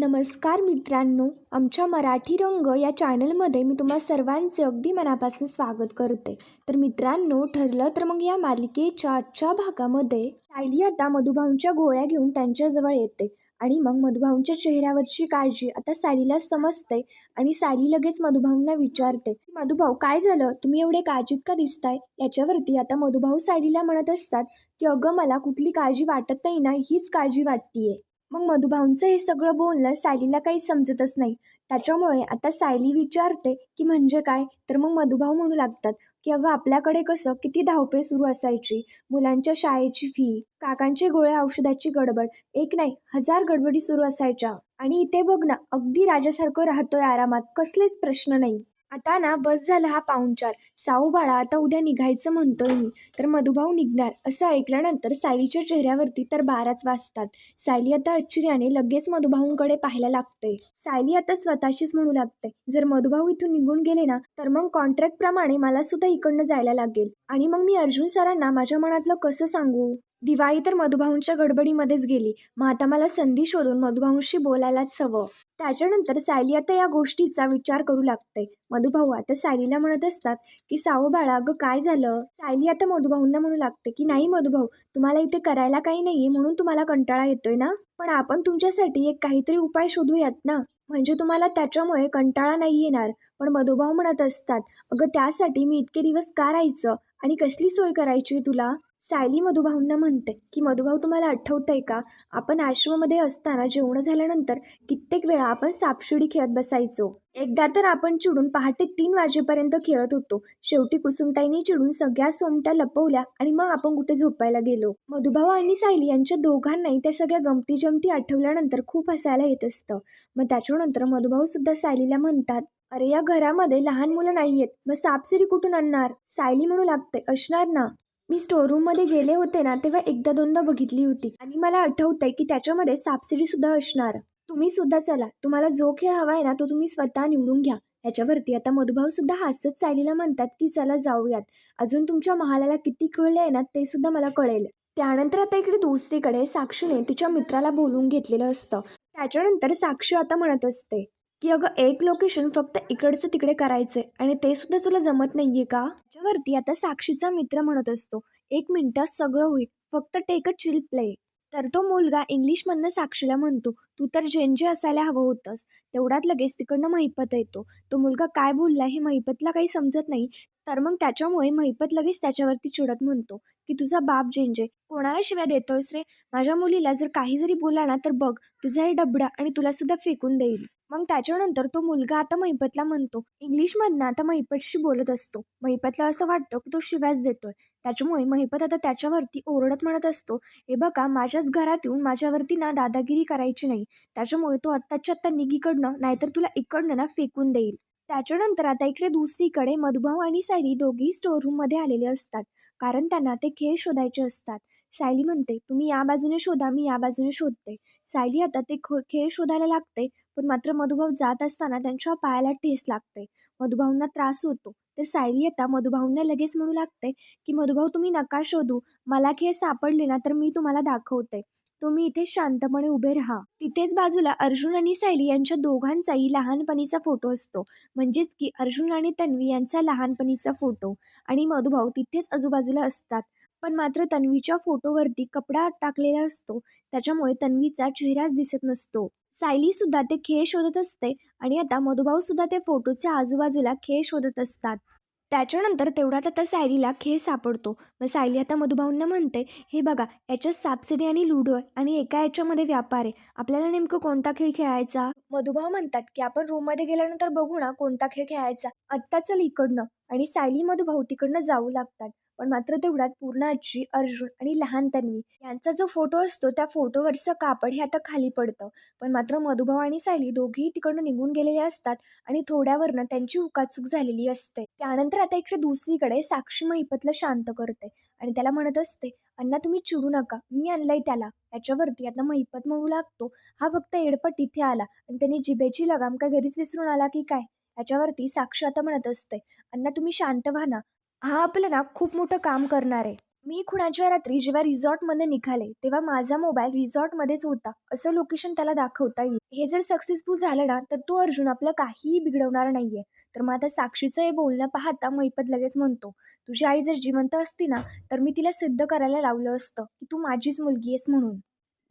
नमस्कार मित्रांनो आमच्या मराठी रंग या चॅनलमध्ये मी तुम्हा सर्वांचे अगदी मनापासून स्वागत करते. तर मित्रांनो ठरलं तर मग या मालिकेच्या आजच्या भागामध्ये सायली आता मधुभाऊंच्या गोळ्या घेऊन त्यांच्याजवळ येते आणि मग मधुभाऊंच्या चेहऱ्यावरची काळजी आता सायलीला समजते आणि सायली लगेच मधुभाऊंना विचारते की मधुभाऊ काय झालं? तुम्ही एवढे काळजीत का दिसताय? याच्यावरती आता मधुभाऊ सायलीला म्हणत असतात की अगं मला कुठली काळजी वाटत नाही ना हीच काळजी वाटतीये. मग मधुभाऊंचं हे सगळं बोलणं सायलीला काही समजतच नाही. त्याच्यामुळे आता सायली विचारते की म्हणजे काय? तर मग मधुभाऊ म्हणू लागतात की अगं आपल्याकडे कसं किती धावपे सुरू असायची? मुलांच्या शाळेची फी काकांचे गोळ्या औषधाची गडबड एक नाही हजार गडबडी सुरू असायच्या. आणि इथे बघ ना अगदी राजासारखं राहतोय आरामात कसलेच प्रश्न नाही. आता ना बस झाला हा पाहुणचार साऊ बाळा आता उद्या निघायचं म्हणतोय मी. तर मधुभाऊ निघणार. असं ऐकल्यानंतर सायलीच्या चेहऱ्यावरती तर बाराच वाजतात. सायली आता आश्चर्याने लगेच मधुभाऊंकडे पाहायला लागते. सायली आता स्वतःशीच म्हणू लागते. जर मधुभाऊ इथून निघून गेले ना तर मग कॉन्ट्रॅक्ट प्रमाणे मला सुद्धा इकडनं जायला लागेल. आणि मग मी अर्जुन सरांना माझ्या मनातलं कसं सांगू? दिवाळी तर मधुभाऊंच्या गडबडीमध्येच गेली. मग आता मला संधी शोधून मधुभाऊंशी बोलायलाच हवं. त्याच्यानंतर सायली आता या गोष्टीचा विचार करू लागते मधुभाऊ आता सायलीला म्हणत असतात की सावो बाळा अगं काय झालं? सायली आता मधुभाऊंना म्हणू लागते की नाही मधुभाऊ तुम्हाला इथे करायला काही नाहीये म्हणून तुम्हाला कंटाळा येतोय ना? पण आपण तुमच्यासाठी एक काहीतरी उपाय शोधूयात ना? म्हणजे तुम्हाला त्याच्यामुळे कंटाळा नाही येणार. पण मधुभाऊ म्हणत असतात अगं त्यासाठी मी इतके दिवस का राहायचं? आणि कसली सोय करायची तुला? सायली मधुभाऊंना म्हणते की मधुभाऊ तुम्हाला आहे का? आपण आश्रमामध्ये असताना जेवण झाल्यानंतर कित्येक वेळा आपण सापशिडी खेळत बसायचो. एकदा तर आपण चिडून पहाटे तीन वाजेपर्यंत खेळत होतो. शेवटी कुसुमताईनी चिडून सगळ्या सोमट्या लपवल्या आणि मग आपण कुठे झोपायला गेलो. मधुभाऊ आणि सायली यांच्या दोघांनाही त्या सगळ्या गमती जमती आठवल्यानंतर खूप हसायला येत असतं. मग त्याच्यानंतर मधुभाऊ सुद्धा सायलीला म्हणतात अरे या घरामध्ये लहान मुलं नाहीयेत. मग सापसिरी कुठून आणणार? सायली म्हणू लागते असणार ना. मी स्टोरूममध्ये गेले होते ना तेव्हा एकदा दोनदा बघितली होती. आणि मला आठवतंय की त्याच्यामध्ये सापसिडी सुद्धा असणार. तुम्ही सुद्धा चला. तुम्हाला जो खेळ हवा आहे ना तो तुम्ही स्वतः निवडून घ्या. याच्यावरती आता मधुभाऊ सुद्धा हसत सायलीला म्हणतात की चला जाऊयात. अजून तुमच्या महालाला किती खेळले आहे ना ते सुद्धा मला कळेल. त्यानंतर आता इकडे दुसरीकडे साक्षीने तिच्या मित्राला बोलून घेतलेलं असतं. त्याच्यानंतर साक्षी आता म्हणत असते की अगं एक लोकेशन फक्त इकडचं तिकडे करायचंय आणि ते सुद्धा तुला जमत नाहीये का? त्याच्यावरती आता साक्षीचा मित्र म्हणत असतो. एक मिनिटात सगळं होईल. फक्त टेक अ चिल प्ले तर तो मुलगा इंग्लिशमधनं साक्षीला म्हणतो तू तर जेनजे असायला हवं होतंस. तेवढ्यात लगेच तिकडनं महिपत येतो. तो मुलगा काय बोलला हे महिपतला काही समजत नाही. तर मग त्याच्यामुळे महिपत लगेच त्याच्यावरती चिडत म्हणतो की तुझा बाप जेंजे कोणाला शिव्या देतोयस रे? माझ्या मुलीला जर काही जरी बोला ना तर बघ तुझा हे डबडा आणि तुला सुद्धा फेकून देईल. मग त्याच्यानंतर तो मुलगा आता महिपतला म्हणतो इंग्लिशमधनं आता महिपतशी बोलत असतो. महिपतला असं वाटतं की तो शिव्याच देतोय. त्याच्यामुळे महिपत आता त्याच्यावरती ओरडत म्हणत असतो हे बघा माझ्याच घरात येऊन माझ्यावरती ना दादागिरी करायची नाही. त्याच्यामुळे तो आत्ताच्या आत्ता निगीकडनं नाहीतर तुला इकडनं ना फेकून देईल. त्याच्यानंतर आता इकडे दुसरीकडे मधुभाऊ आणि सायली दोघेही स्टोअररूममध्ये आलेले असतात. कारण त्यांना ते खेळ शोधायचे असतात. सायली म्हणते तुम्ही या बाजूने शोधा मी या बाजूने शोधते. सायली आता ते खो खेळ शोधायला लागते पण मात्र मधुभाऊ जात असताना त्यांच्या पायाला ठेस लागते. मधुभाऊंना त्रास होतो. तर सायली आता मधुभाऊंना लगेच म्हणू लागते की मधुभाऊ तुम्ही नका शोधू. मला खेळ सापडले ना तर मी तुम्हाला दाखवते. तुम्ही इथे शांतपणे उभे राहा. तिथेच बाजूला अर्जुन आणि सायली यांच्या दोघांचाही लहानपणीचा फोटो असतो. म्हणजेच की अर्जुन आणि तन्वी यांचा लहानपणीचा फोटो. आणि मधुभाऊ तिथेच आजूबाजूला असतात. पण मात्र तन्वीच्या फोटोवरती कपडा टाकलेला असतो. त्याच्यामुळे तन्वीचा चेहराच दिसत नसतो. सायली सुद्धा ते खेळ शोधत असते. आणि आता मधुभाऊ सुद्धा ते फोटोच्या आजूबाजूला खेळ शोधत असतात. त्याच्यानंतर तेवढ्यात आता सायलीला खेळ सापडतो. मग सायली आता मधुभाऊंना म्हणते हे बघा याच्यात सापसिडी आणि लुडो आहे आणि एका याच्यामध्ये व्यापार आहे. आपल्याला नेमकं कोणता खेळ खेळायचा? मधुभाऊ म्हणतात की आपण रूममध्ये गेल्यानंतर बघू ना कोणता खेळ खेळायचा. आत्ता चल इकडनं. आणि सायली मधुभाऊ तिकडनं जाऊ लागतात. पण मात्र तेवढ्यात पूर्ण आजी अर्जुन आणि लहान तन्वी यांचा जो फोटो असतो त्या फोटोवरचं कापड हे आता खाली पडतं. पण मात्र मधुभाव आणि सायली दोघेही तिकडनं निघून गेलेले असतात आणि थोड्यावरनं त्यांची उकाचूक झालेली असते. त्यानंतर आता इकडे दुसरीकडे साक्षी महिपतला शांत करते आणि त्याला म्हणत असते अण्णा तुम्ही चिडू नका. मी आणलंय त्याला. याच्यावरती आता महिपत म्हणू लागतो. हा फक्त एडपट इथे आला आणि त्यांनी जिभेची लगाम काय घरीच विसरून आला की काय? याच्यावरती साक्षी आता म्हणत असते अण्णा तुम्ही शांत व्हा ना. हा आपलं ना खूप मोठं काम करणार आहे. मी खुणाच्या रात्री जेव्हा रिसॉर्टमध्ये निघाले तेव्हा माझा मोबाईल रिसॉर्टमध्येच होता असं लोकेशन त्याला दाखवता येईल. हे जर सक्सेसफुल झालं ना तर तो अर्जुन आपलं काहीही बिघडवणार नाहीये. तर मग आता साक्षीचं हे बोलणं पाहता मैपत लगेच म्हणतो तुझी आई जर जिवंत असती ना तर मी तिला सिद्ध करायला लावलं असतं की तू माझीच मुलगी आहेस म्हणून.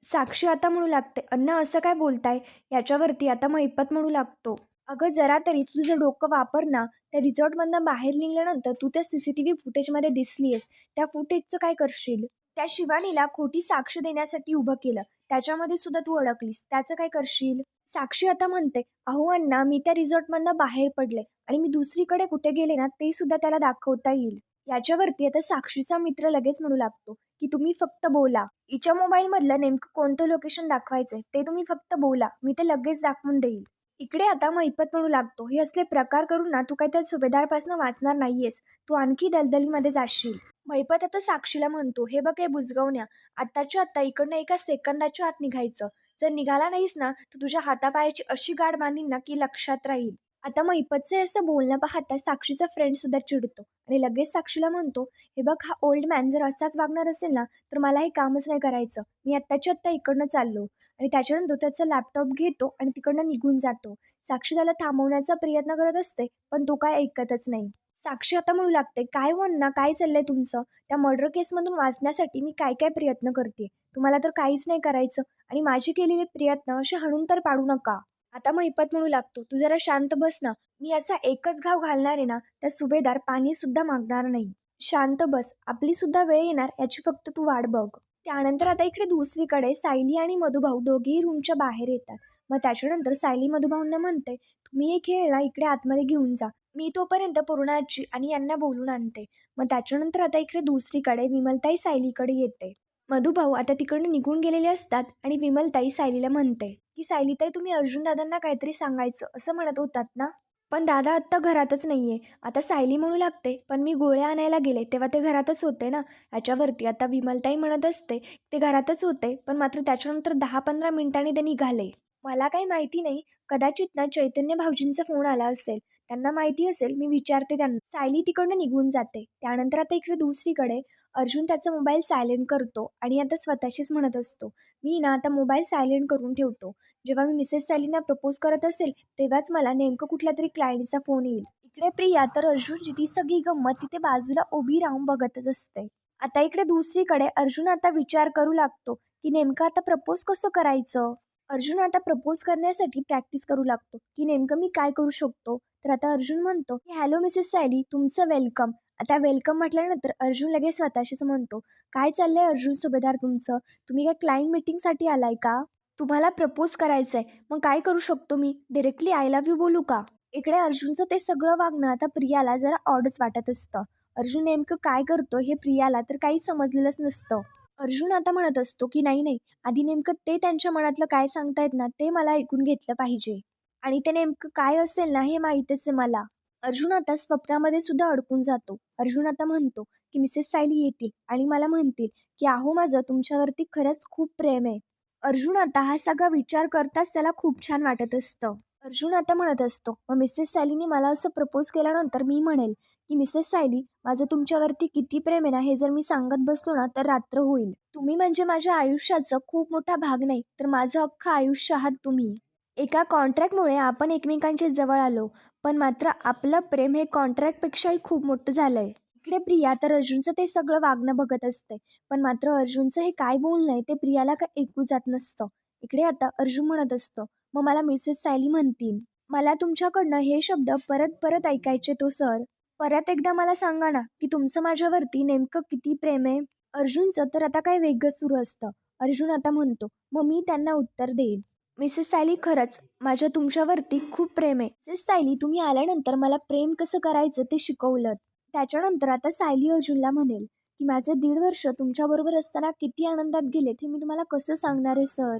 साक्षी आता म्हणू लागते अण्णा असं काय बोलताय? याच्यावरती आता मैपत म्हणू लागतो. अगं जरा तरी तुझं डोकं वापर ना त्या रिझॉर्टमधनं बाहेर निघाल्यानंतर तू त्या सी सी टी व्ही फुटेजमध्ये दिसलीस त्या फुटेजचं काय करशील? त्या शिवानीला खोटी साक्ष देण्यासाठी उभं केलं. त्याच्यामध्ये सुद्धा तू अडकलीस. त्याचं काय करशील? साक्षी आता म्हणते अहो अण्णा मी त्या रिझॉर्टमधनं बाहेर पडले आणि मी दुसरीकडे कुठे गेले ना ते सुद्धा त्याला दाखवता येईल. याच्यावरती आता साक्षीचा मित्र लगेच म्हणू लागतो की तुम्ही फक्त बोला. हिच्या मोबाईलमधलं नेमकं कोणतं लोकेशन दाखवायचंय ते तुम्ही फक्त बोला. मी ते लगेच दाखवून देईल. इकडे आता मैपत म्हणू लागतो. हे असले प्रकार करून ना तू काही त्या सुभेदारपासून वाचणार नाहीयेस. तू आणखी दलदलीमध्ये जाशील. मैपत आता साक्षीला म्हणतो हे बघ हे बुजगवण्या आत्ताच्या आत्ता इकडनं एका सेकंदाच्या आत निघायचं. जर निघाला नाहीस ना तर तुझ्या हातापायाची अशी गाठ बांधीन ना की लक्षात राहील. आता मैपतचे असं बोलणं पाहता साक्षीचा फ्रेंड सुद्धा चिडतो. आणि लगेच साक्षीला म्हणतो हे बघ हा ओल्ड मॅन जर असाच वागणार असेल ना तर मला हे कामच नाही करायचं. मी आत्ताच्या आत्ता इकडनं चाललो. आणि त्याच्यानंतर त्याचा लॅपटॉप घेतो आणि तिकडनं निघून जातो. साक्षी त्याला थांबवण्याचा प्रयत्न करत असते पण तो काय ऐकतच नाही. साक्षी आता म्हणू लागते काय हो म्हण ना काय चाललंय तुमचं? त्या मर्डर केसमधून वाचण्यासाठी मी काय काय प्रयत्न करते तुम्हाला तर काहीच नाही करायचं. आणि माझे केलेले प्रयत्न असे हणून तर पाडू नका. आता महिपत म्हणू लागतो. तू जरा शांत बस ना. मी असा एकच घाव घालणार आहे ना त्या सुभेदार पाणी सुद्धा मागणार नाही. शांत बस. आपली सुद्धा वेळ येणार याची फक्त तू वाट बघ. त्यानंतर आता इकडे दुसरीकडे सायली आणि मधुभाऊ दोघेही रूमच्या बाहेर येतात. मग त्याच्यानंतर सायली मधुभाऊंना म्हणते तुम्ही हे खेळला इकडे आतमध्ये घेऊन जा. मी तोपर्यंत पूर्णाची आणि यांना बोलून आणते. मग त्याच्यानंतर आता इकडे दुसरीकडे विमलताई सायलीकडे येते. मधुभाऊ आता तिकडनं निघून गेलेले असतात आणि विमलताई सायलीला म्हणते की सायलीताई तुम्ही अर्जुन दादांना काहीतरी सांगायचं असं म्हणत होतात ना? पण दादा आत्ता घरातच नाही आहे आता सायली म्हणू लागते पण मी गोळ्या आणायला गेले तेव्हा ते घरातच होते ना? याच्यावरती आता विमलताई म्हणत असते ते घरातच होते पण मात्र त्याच्यानंतर दहा पंधरा मिनिटांनी ते निघाले. मला काही माहिती नाही. कदाचित ना चैतन्य भाऊजींचा फोन आला असेल. त्यांना माहिती असेल मी विचारते त्यांना. सायली तिकडनं निघून जाते. त्यानंतर आता इकडे दुसरीकडे. अर्जुन त्याचा मोबाईल सायलेंट करतो आणि आता स्वतःशीच म्हणत असतो. मी ना आता मोबाईल सायलेंट करून ठेवतो. जेव्हा मी मिसेस सायलींना प्रपोज करत असेल तेव्हाच मला नेमकं कुठल्या तरी क्लायंटचा फोन येईल. इकडे प्रिया तर अर्जुनची ती सगळी गंमत तिथे बाजूला उभी राहून बघतच असते. आता इकडे दुसरीकडे अर्जुन आता विचार करू लागतो की नेमकं आता प्रपोज कसं करायचं? अर्जुन आता प्रपोज करण्यासाठी प्रॅक्टिस करू लागतो. की नेमकं मी काय करू शकतो? तर आता अर्जुन म्हणतो की हॅलो मिसेस सायली तुमचं वेलकम आता वेलकम म्हटल्यानंतर अर्जुन लगेच स्वतःशीच म्हणतो काय चाललंय अर्जुन सुभेदार तुमचं? तुम्ही काय क्लायंट मीटिंगसाठी आलाय का? तुम्हाला प्रपोज करायचं आहे मग काय करू शकतो मी? डिरेक्टली आय लव्ह यू बोलू का? इकडे अर्जुनचं ते सगळं वागणं आता प्रियाला जरा ऑडच वाटत असतं. अर्जुन नेमकं काय करतो हे प्रियाला तर काही समजलेलंच नसतं. अर्जुन आता म्हणत असतो की नाही नाही आधी नेमकं ते त्यांच्या मनातलं काय सांगतायत ना ते मला ऐकून घेतलं पाहिजे. आणि ते नेमकं काय असेल ना हे माहीतच आहे मला. अर्जुन आता स्वप्नामध्ये सुद्धा अडकून जातो. अर्जुन आता म्हणतो की मिसेस सायली येतील आणि मला म्हणतील की अहो माझं तुमच्यावरती खरंच खूप प्रेम आहे. अर्जुन आता हा सगळा विचार करताच त्याला खूप छान वाटत असतं. अर्जुन आता म्हणत असतो मग मिसेस सायलीने मला असं प्रपोज केल्यानंतर मी म्हणेल की मिसेस सायली माझं तुमच्यावरती किती प्रेम आहे ना हे जर मी सांगत बसलो ना तर रात्र होईल. तुम्ही म्हणजे माझ्या आयुष्याचा खूप मोठा भाग नाही तर माझं अख्खं आयुष्य आहात तुम्ही. एका कॉन्ट्रॅक्टमुळे आपण एकमेकांच्या जवळ आलो पण मात्र आपलं प्रेम हे कॉन्ट्रॅक्टपेक्षाही खूप मोठं झालंय. इकडे प्रिया तर अर्जुनचं ते सगळं वागणं बघत असते पण मात्र अर्जुनचं हे काय बोलणं आहे ते प्रियाला काय ऐकू जात नसतं. इकडे आता अर्जुन म्हणत असतो मग मला मिसेस सायली म्हणतील. मला तुमच्याकडनं हे शब्द परत परत ऐकायचे तो सर परत एकदा मला सांगा ना की तुमचं माझ्यावरती नेमकं किती प्रेम आहे? अर्जुनचं तर आता काय वेगळं सुरू असतं. अर्जुन आता म्हणतो मग मी त्यांना उत्तर देईल. मिसेस सायली खरंच माझ्या तुमच्यावरती खूप प्रेम आहे. मिसेस सायली तुम्ही आल्यानंतर मला प्रेम कसं करायचं ते शिकवलं त्याच्यानंतर आता सायली अर्जुनला म्हणेल की माझे दीड वर्ष तुमच्याबरोबर असताना किती आनंदात गेलेत हे मी तुम्हाला कसं सांगणार आहे सर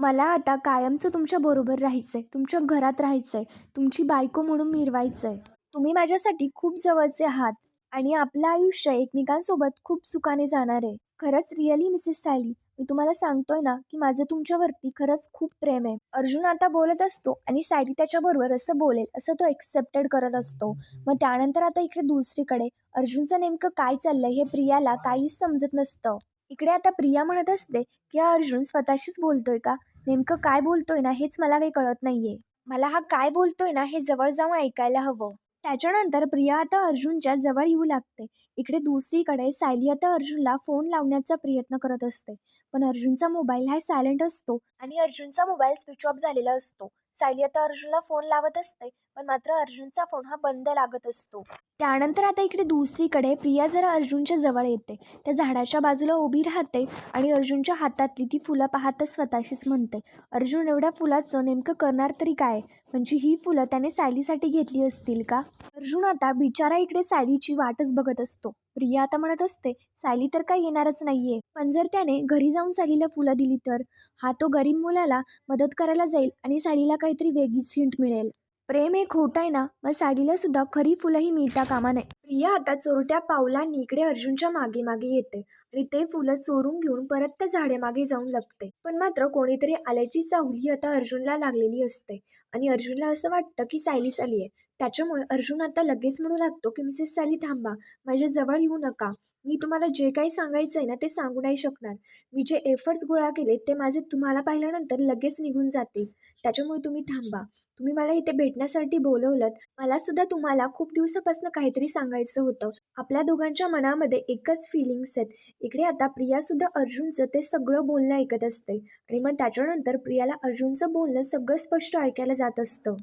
मला आता कायमचं तुमच्या बरोबर राहायचं आहे तुमच्या घरात राहायचं आहे तुमची बायको म्हणून मिरवायचं आहे तुम्ही माझ्यासाठी खूप जवळचे आहात आणि आपलं आयुष्य एकमेकांसोबत खूप सुखाने जाणार आहे. खरंच रिअली मिसेस सायली मी तुम्हाला सांगतोय ना की माझं तुमच्यावरती खरंच खूप प्रेम आहे. अर्जुन आता बोलत असतो आणि सायली त्याच्याबरोबर असं बोलेल असं तो एक्सेप्टेड करत असतो. मग त्यानंतर आता इकडे दुसरीकडे अर्जुनचं नेमकं काय चाललंय हे प्रियाला काहीच समजत नसतं. इकडे आता प्रिया म्हणत असते की अर्जुन स्वतःशीच बोलतोय का? नेमकं काय बोलतोय ना हेच मला काही कळत नाहीये. मला हा काय बोलतोय ना हे जवळ जाऊन ऐकायला हवं. त्याच्यानंतर प्रिया आता अर्जुनच्या जवळ येऊ लागते. इकडे दुसरीकडे सायली आता अर्जुनला फोन लावण्याचा प्रयत्न करत असते. पण अर्जुनचा मोबाईल हा सायलेंट असतो आणि अर्जुनचा मोबाईल स्विच ऑफ झालेला असतो. सायली आता अर्जुनला फोन लावत असते. पण मात्र अर्जुनचा फोन हा बंद लागत असतो. त्यानंतर आता इकडे दुसरीकडे प्रिया जरा अर्जुनच्या जवळ येते. त्या झाडाच्या बाजूला उभी राहते आणि अर्जुनच्या हातातली ती फुलं पाहतच स्वतःशीच म्हणते अर्जुन एवढ्या फुलाचं नेमकं करणार तरी काय? म्हणजे ही फुलं त्याने सायलीसाठी घेतली असतील का? अर्जुन आता बिचारा इकडे सायलीची वाटच बघत असतो. प्रिया आता म्हणत असते सायली तर काही येणारच नाहीये. पण जर त्याने घरी जाऊन सायलीला फुलं दिली तर? हा तो गरीब मुलाला मदत करायला जाईल आणि सायलीला काहीतरी वेगळीच हिंट मिळेल. प्रेम हे खोट आहे ना? मग साडीला सुद्धा खरी फुलंही मिळता कामा नाही प्रिया आता चोरट्या पावलांनी इकडे अर्जुनच्या मागे मागे येते आणि ते फुलं चोरून घेऊन परत त्या झाडेमागे जाऊन लपते. पण मात्र कोणीतरी आल्याची चाहुली आता अर्जुनला लागलेली असते आणि अर्जुनला असं वाटतं की सायलीच आली आहे त्याच्यामुळे अर्जुन आता लगेच म्हणू लागतो की मिसेस सॅली थांबा माझ्या जवळ येऊ नका. मी तुम्हाला जे काही सांगायचं आहे ना ते सांगू नाही शकणार. मी जे एफर्ट्स गोळा केले ते माझे तुम्हाला पाहिल्यानंतर लगेच निघून जातील. त्याच्यामुळे तुम्ही थांबा. तुम्ही मला इथे भेटण्यासाठी बोलवलं मला सुद्धा तुम्हाला खूप दिवसापासून काहीतरी सांगायचं होतं. आपल्या दोघांच्या मनामध्ये एकच फिलिंग्स आहेत. इकडे आता प्रिया सुद्धा अर्जुनचं ते सगळं बोलणं ऐकत असते. आणि मग त्याच्यानंतर प्रियाला अर्जुनचं बोलणं सगळं स्पष्ट ऐकायला जात असतं.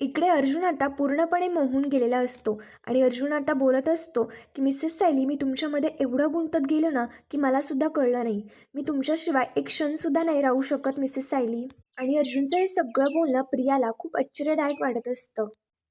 इकडे अर्जुन आता पूर्णपणे मोहून गेलेला असतो आणि अर्जुन आता बोलत असतो की मिसेस सायली मी तुमच्यामध्ये एवढं गुंतत गेलो ना की मलासुद्धा कळलं नाही. मी तुमच्याशिवाय एक क्षणसुद्धा नाही राहू शकत मिसेस सायली आणि अर्जुनचं हे सगळं बोलणं प्रियाला खूप आश्चर्यदायक वाटत असतं.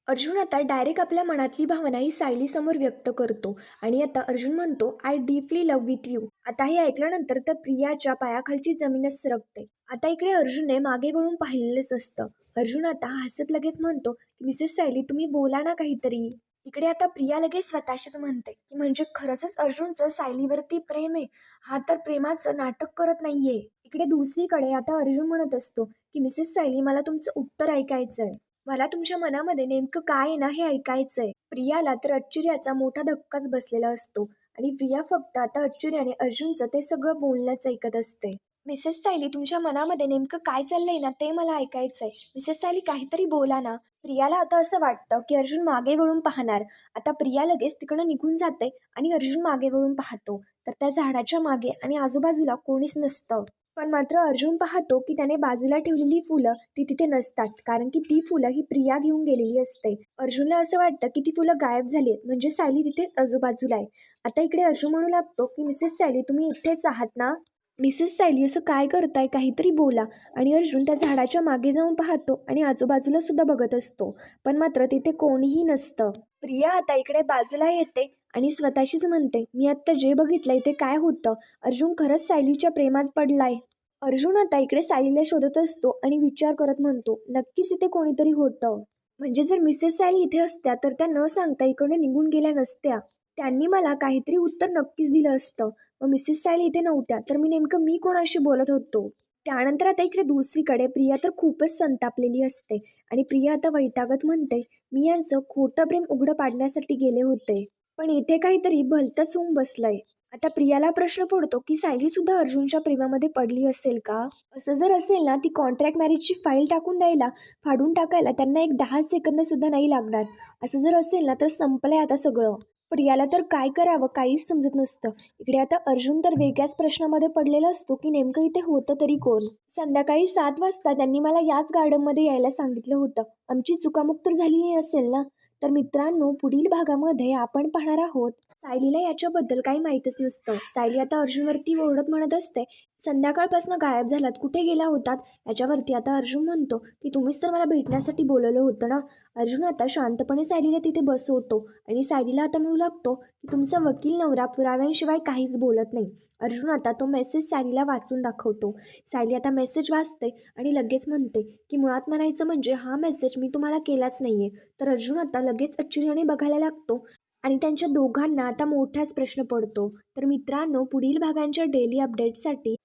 अर्जुन आता डायरेक्ट आपल्या मनातली भावना ही सायलीसमोर व्यक्त करतो आणि आता अर्जुन म्हणतो I deeply love with you आता हे ऐकल्यानंतर तर प्रियाच्या पायाखालची जमीनच सरकते. आता इकडे अर्जुनने मागे वळून पाहिलेलंच असतं. अर्जुन आता हसत लगेच म्हणतो की मिसेस सायली तुम्ही बोला ना काहीतरी. इकडे आता प्रिया लगेच स्वतःशीच म्हणते की म्हणजे खरंच अर्जुनचं सायलीवरती प्रेम आहे. हा तर प्रेमाचं नाटक करत नाहीये. इकडे दुसरीकडे आता अर्जुन म्हणत असतो की मिसेस सायली मला तुमचं उत्तर ऐकायचंय. मला तुमच्या मनामध्ये नेमकं काय आहे ना हे ऐकायचंय. प्रियाला तर आश्चर्याचा मोठा धक्काच बसलेला असतो आणि प्रिया फक्त आता आश्चर्याने अर्जुनचं ते सगळं बोलण्याच ऐकत असते. मिसेस सायली तुमच्या मनामध्ये नेमकं काय चाललंय ना ते मला ऐकायचंय. मिसेस सायली काहीतरी बोला ना. प्रियाला आता असं वाटतं की अर्जुन मागे वळून पाहणार. आता प्रिया लगेच तिकडं निघून जाते आणि अर्जुन मागे वळून पाहतो. तर त्या झाडाच्या मागे आणि आजूबाजूला कोणीच नसतं. पण मात्र अर्जुन पाहतो की त्याने बाजूला ठेवलेली फुलं ती तिथे नसतात. कारण की ती फुलं ही प्रिया घेऊन गेलेली असते. अर्जुनला असं वाटतं की ती फुलं गायब झाली आहेत म्हणजे सायली तिथेच आजूबाजूला आहे. आता इकडे अर्जुन म्हणू लागतो की मिसेस सायली तुम्ही इथेच आहात ना? मिसेस सायली असं काय करताय? काहीतरी बोला. आणि अर्जुन त्या झाडाच्या मागे जाऊन पाहतो आणि आजूबाजूला सुद्धा बघत असतो. पण मात्र तिथे कोणीही नसतं. प्रिया आता इकडे बाजूला येते आणि स्वतःशीच म्हणते मी आत्ता जे बघितलंय ते काय होतं? अर्जुन खरंच सायलीच्या प्रेमात पडलाय. अर्जुन आता इकडे सायलीला शोधत असतो आणि विचार करत म्हणतो नक्कीच इथे कोणीतरी होतं. म्हणजे जर मिसेस सायली इथे असत्या तर त्या न सांगता इकडे निघून गेल्या नसत्या. त्यांनी मला काहीतरी उत्तर नक्कीच दिलं असतं. मग मिसेस सायली इथे नव्हत्या तर मी नेमकं मी कोणाशी बोलत होतो? त्यानंतर आता इकडे दुसरीकडे प्रिया तर खूपच संतापलेली असते. आणि प्रिया आता वैतागत म्हणते मी यांचं खोटं प्रेम उघडं पाडण्यासाठी गेले होते. पण इथे काहीतरी भलतंच होऊन बसलंय. आता प्रियाला प्रश्न पडतो की सायली सुद्धा अर्जुनच्या प्रेमामध्ये पडली असेल का? असं जर असेल ना ती कॉन्ट्रॅक्ट मॅरेजची फाईल टाकून द्यायला फाडून टाकायला त्यांना एक दहा सेकंद सुद्धा नाही लागणार. असं जर असेल ना तर संपलंय आता सगळं. प्रियाला तर काय करावं काहीच समजत नसतं. इकडे आता अर्जुन तर वेगळ्याच प्रश्नामध्ये पडलेला असतो की नेमकं इथे होतं तरी कोण? संध्याकाळी सात वाजता त्यांनी मला याच गार्डनमध्ये यायला सांगितलं होतं. आमची चुकामुक तर झालेली असेल ना? तर मित्रांनो पुढील भागामध्ये आपण पाहणार आहोत. सायलीला याच्याबद्दल काही माहीतच नसतं. सायली आता अर्जुनवरती ओरडत म्हणत असते संध्याकाळपासून गायब झालात. कुठे गेला होतात? याच्यावरती आता अर्जुन म्हणतो की तुम्हीच तर मला भेटण्यासाठी बोलवलं होतं ना? अर्जुन आता शांतपणे सायलीला तिथे बसवतो आणि सायलीला आता म्हणू लागतो की तुमचा वकील नवरा पुराव्यांशिवाय काहीच बोलत नाही. अर्जुन आता तो मेसेज सायलीला वाचून दाखवतो. सायली आता मेसेज वाचते आणि लगेच म्हणते की मुळात म्हणायचं म्हणजे हा मेसेज मी तुम्हाला केलाच नाही आहे तर अर्जुन आता लगेच आश्चर्याने बघायला लागतो आणि त्यांच्या दोघांना आता मोठाच प्रश्न पडतो. तर मित्रांनो पुढील भागांच्या डेली अपडेटसाठी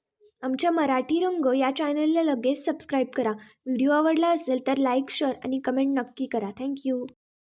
आमच्या मराठी रंग या चॅनलला लगेच सबस्क्राईब करा. व्हिडिओ आवडला असेल तर लाईक शेअर आणि कमेंट नक्की करा. थँक्यू